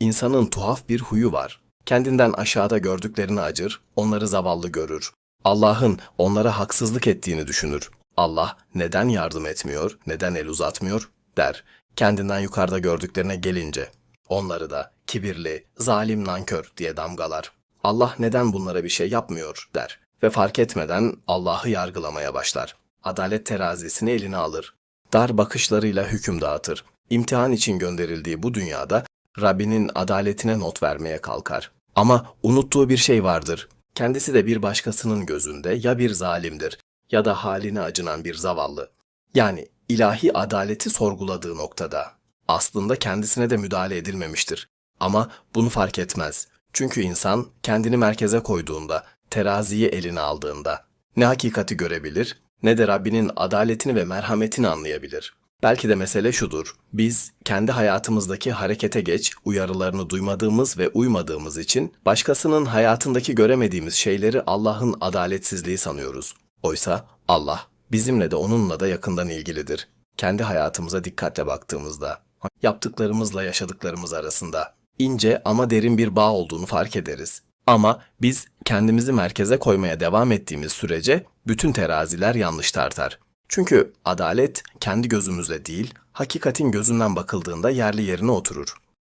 İnsanın tuhaf bir huyu var. Kendinden aşağıda gördüklerini acır, onları zavallı görür. Allah'ın onlara haksızlık ettiğini düşünür. Allah neden yardım etmiyor, neden el uzatmıyor der. Kendinden yukarıda gördüklerine gelince onları da kibirli, zalim nankör diye damgalar. Allah neden bunlara bir şey yapmıyor der ve fark etmeden Allah'ı yargılamaya başlar. Adalet terazisini eline alır. Dar bakışlarıyla hüküm dağıtır. İmtihan için gönderildiği bu dünyada Rabbinin adaletine not vermeye kalkar. Ama unuttuğu bir şey vardır. Kendisi de bir başkasının gözünde ya bir zalimdir ya da haline acınan bir zavallı. Yani ilahi adaleti sorguladığı noktada. Aslında kendisine de müdahale edilmemiştir. Ama bunu fark etmez. Çünkü insan kendini merkeze koyduğunda, teraziyi eline aldığında ne hakikati görebilir ne de Rabbinin adaletini ve merhametini anlayabilir. Belki de mesele şudur. Biz kendi hayatımızdaki harekete geç uyarılarını duymadığımız ve uymadığımız için başkasının hayatındaki göremediğimiz şeyleri Allah'ın adaletsizliği sanıyoruz. Oysa Allah bizimle de onunla da yakından ilgilidir. Kendi hayatımıza dikkatle baktığımızda, yaptıklarımızla yaşadıklarımız arasında ince ama derin bir bağ olduğunu fark ederiz. Ama biz kendimizi merkeze koymaya devam ettiğimiz sürece bütün teraziler yanlış tartar. Çünkü adalet kendi gözümüzle değil, hakikatin gözünden bakıldığında yerli yerine oturur.